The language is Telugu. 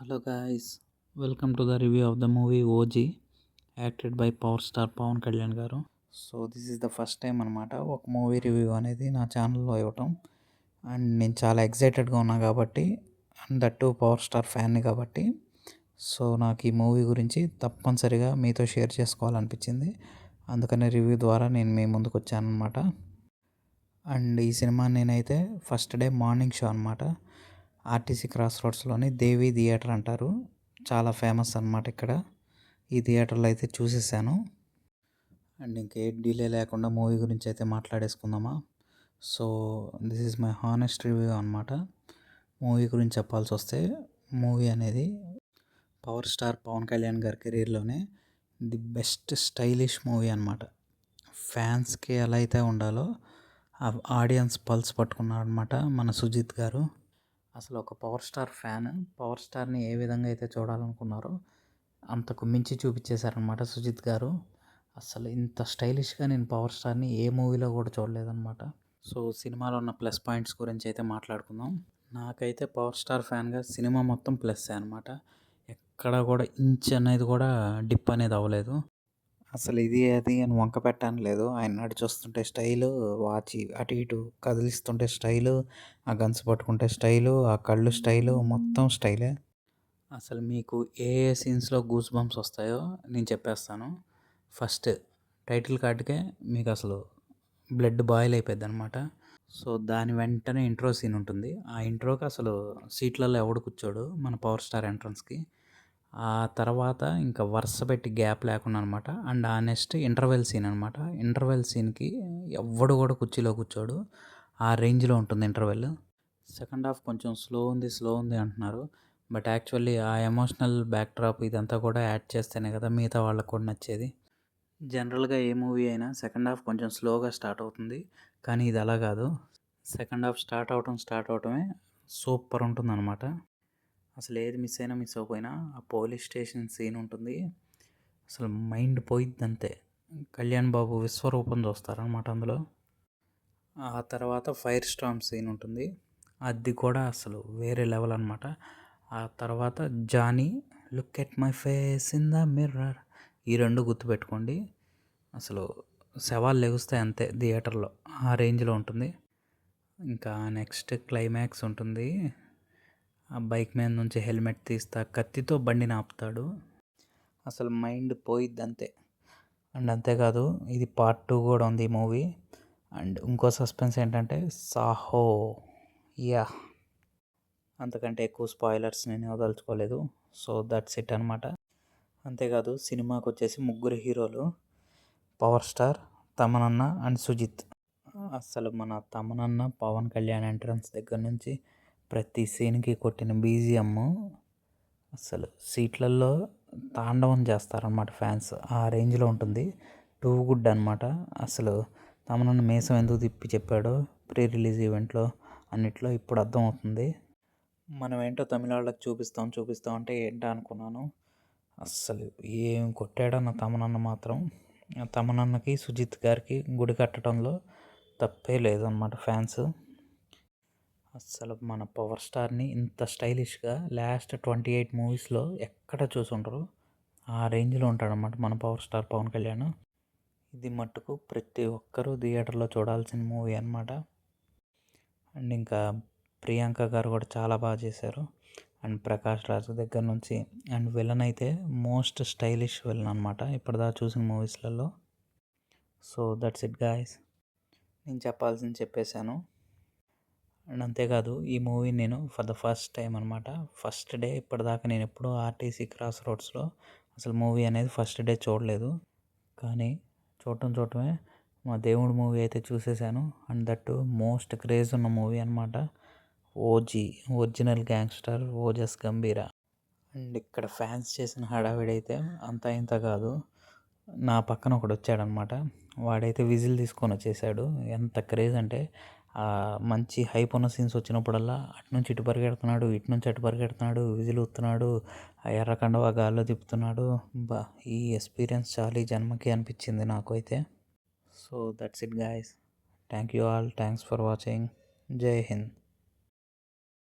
Hello guys welcome to the review of the movie OG acted by power star Pawan Kalyan garu. So this is the first time అనమాట ఒక మూవీ రివ్యూ అనేది నా ఛానల్లో ఇవ్వటం. అండ్ నేను చాలా ఎక్సైటెడ్గా ఉన్నా కాబట్టి and that to power star ఫ్యాన్ని కాబట్టి. సో నాకు ఈ మూవీ గురించి తప్పనిసరిగా మీతో షేర్ చేసుకోవాలనిపించింది. అందుకనే రివ్యూ ద్వారా నేను మీ ముందుకు వచ్చాను అనమాట అండ్ ఈ సినిమా నేనైతే ఫస్ట్ డే మార్నింగ్ షో అనమాట ఆర్టీసీ క్రాస్ రోడ్స్లోని దేవి థియేటర్ అంటారు. చాలా ఫేమస్ అనమాట ఇక్కడ. ఈ థియేటర్లో అయితే చూసేసాను. అండ్ ఇంకే డిలే లేకుండా మూవీ గురించి అయితే మాట్లాడేసుకుందామా? So this is my honest review అనమాట మూవీ గురించి చెప్పాల్సి వస్తే మూవీ అనేది పవర్ స్టార్ పవన్ కళ్యాణ్ గారి కెరీర్లోనే ది బెస్ట్ స్టైలిష్ మూవీ అనమాట ఫ్యాన్స్కి ఎలా అయితే ఉండాలో ఆ ఆడియన్స్ పల్స్ పట్టుకున్నారనమాట మన సుజిత్ గారు. అసలు ఒక పవర్ స్టార్ ఫ్యాన్. పవర్ స్టార్ని ఏ విధంగా అయితే చూడాలనుకున్నారో అంతకు మించి చూపించేశారనమాట సుజిత్ గారు. అసలు ఇంత స్టైలిష్గా నేను పవర్ స్టార్ని ఏ మూవీలో కూడా చూడలేదన్నమాట. సో సినిమాలో ఉన్న ప్లస్ పాయింట్స్ గురించి అయితే మాట్లాడుకుందాం. నాకైతే పవర్ స్టార్ ఫ్యాన్గా సినిమా మొత్తం ప్లస్ అనమాట ఎక్కడ కూడా ఇంచ్ అనేది కూడా డిప్ అనేది అవ్వలేదు. అసలు ఇది అది అని వంక పెట్టాను. లేదు ఆయన నడిచొస్తుంటే స్టైలు వాచ్ అటు ఇటు కదిలిస్తుంటే స్టైలు ఆ గన్స్ పట్టుకుంటే స్టైలు ఆ కళ్ళు స్టైలు మొత్తం స్టైలే. అసలు మీకు ఏ ఏ సీన్స్లో గూస్ బంప్స్ వస్తాయో నేను చెప్పేస్తాను. ఫస్ట్ టైటిల్ కార్డ్కే మీకు అసలు బ్లడ్ బాయిల్ అయిపోద్ది అనమాట సో దాని వెంటనే ఇంట్రో సీన్ ఉంటుంది. ఆ ఇంట్రోకి అసలు సీట్లలో ఎవడు కూర్చోడు? మన పవర్ స్టార్ ఎంట్రన్స్కి. ఆ తర్వాత ఇంకా వరుస పెట్టి గ్యాప్ లేకుండా అనమాట అండ్ ఆ నెక్స్ట్ ఇంటర్వెల్ సీన్ అనమాట ఇంటర్వెల్ సీన్కి ఎవ్వడు కూడా కుర్చీలో కూర్చోడు. ఆ రేంజ్లో ఉంటుంది ఇంటర్వెల్. సెకండ్ హాఫ్ కొంచెం స్లో ఉంది స్లో ఉంది అంటున్నారు. బట్ యాక్చువల్లీ ఆ ఎమోషనల్ బ్యాక్డ్రాప్ ఇదంతా కూడా యాడ్ చేస్తేనే కదా మిగతా వాళ్ళకు కూడా నచ్చేది. జనరల్గా ఏ మూవీ అయినా సెకండ్ హాఫ్ కొంచెం స్లోగా స్టార్ట్ అవుతుంది. కానీ ఇది అలా కాదు. సెకండ్ హాఫ్ స్టార్ట్ అవటం స్టార్ట్ అవటమే సూపర్ ఉంటుంది అనమాట అసలు ఏది మిస్ అయినా మిస్ అవ్వకపోయినా ఆ పోలీస్ స్టేషన్ సీన్ ఉంటుంది. అసలు మైండ్ పోయిద్ది అంతే కళ్యాణ్ బాబు విశ్వరూపం చూస్తారనమాట అందులో. ఆ తర్వాత ఫైర్ స్టామ్ సీన్ ఉంటుంది. అది కూడా అసలు వేరే లెవెల్ అనమాట ఆ తర్వాత Johnny look at my face in the mirror. ఈ రెండు గుర్తుపెట్టుకోండి అసలు శవాలు లెగుస్తాయి అంతే థియేటర్లో. ఆ రేంజ్లో ఉంటుంది. ఇంకా నెక్స్ట్ క్లైమాక్స్ ఉంటుంది. ఆ బైక్ మీద నుంచి హెల్మెట్ తీస్తా కత్తితో బండిని ఆపుతాడు అసలు మైండ్ పోయిద్ది అంతే. అండ్ అంతేకాదు ఇది పార్ట్ టూ కూడా ఉంది ఈ మూవీ. అండ్ ఇంకో సస్పెన్స్ ఏంటంటే సాహో. యా. అంతకంటే ఎక్కువ స్పాయిలర్స్ నేను వదలుచుకోలేదు. సో దట్స్ ఇట్ అనమాట అంతేకాదు సినిమాకి వచ్చేసి ముగ్గురు హీరోలు. పవర్ స్టార్ తమనన్న అండ్ సుజిత్. అసలు మన తమనన్న పవన్ కళ్యాణ్ ఎంట్రన్స్ దగ్గర నుంచి ప్రతి సీన్కి కొట్టిన బీజిఎమ్ అసలు సీట్లలో తాండవం చేస్తారనమాట ఫ్యాన్స్. ఆ రేంజ్లో ఉంటుంది. టూ గుడ్ అనమాట అసలు తమనన్న మేసం ఎందుకు తిప్పి చెప్పాడో ప్రీ రిలీజ్ ఈవెంట్లో అన్నిట్లో ఇప్పుడు అర్థమవుతుంది. మనం ఏంటో తమిళ వాళ్ళకి చూపిస్తాం చూపిస్తాం అంటే ఏంటో అనుకున్నాను. అస్సలు ఏం కొట్టాడన్న తమనన్న మాత్రం. తమనన్నకి సుజిత్ గారికి గుడి కట్టడంలో తప్పే లేదన్నమాట ఫ్యాన్స్. అసలు మన పవర్ స్టార్ని ఇంత స్టైలిష్గా లాస్ట్ ట్వంటీ ఎయిట్ మూవీస్లో ఎక్కడ చూసుంటారు ఆ రేంజ్లో ఉంటాడనమాట మన పవర్ స్టార్ పవన్ కళ్యాణ్. ఇది మట్టుకు ప్రతి ఒక్కరూ థియేటర్లో చూడాల్సిన మూవీ అనమాట అండ్ ఇంకా ప్రియాంక గారు కూడా చాలా బాగా చేశారు. అండ్ ప్రకాష్ రాజ్ దగ్గర నుంచి అండ్ విలన్ అయితే మోస్ట్ స్టైలిష్ విలన్ అనమాట ఇప్పటిదా చూసిన మూవీస్లలో. సో దట్స్ ఇట్ గాయస్ నేను చెప్పాల్సింది చెప్పేశాను. అండ్ అంతేకాదు ఈ మూవీ నేను ఫర్ ద ఫస్ట్ టైం అనమాట ఫస్ట్ డే ఇప్పటిదాకా నేను ఎప్పుడూ ఆర్టీసీ క్రాస్ రోడ్స్లో అసలు మూవీ అనేది ఫస్ట్ డే చూడలేదు. కానీ చూడటం చూడటమే మా దేవుడు మూవీ అయితే చూసేసాను. అండ్ దట్ మోస్ట్ క్రేజ్ ఉన్న మూవీ అనమాట OG original gangster Ojas Gambhira. And ఇక్కడ ఫ్యాన్స్ చేసిన హడావిడి అయితే అంత ఇంత కాదు. నా పక్కన ఒకడు వచ్చాడనమాట వాడైతే విజిల్ తీసుకొని వచ్చేసాడు. ఎంత క్రేజ్ అంటే మంచి హైప్ ఉన్న సీన్స్ వచ్చినప్పుడల్లా అటు నుంచి ఇటు పరిగెడుతున్నాడు ఇటు నుంచి అటు పరిగెడుతున్నాడు విజిల్ ఊతున్నాడు ఆ ఎర్రకండవ గాల్లో తిప్పుతున్నాడు. బా ఈ ఎక్స్పీరియన్స్ చాలా జన్మకి అనిపించింది నాకు అయితే so that's it guys thank you all thanks for watching Jai Hind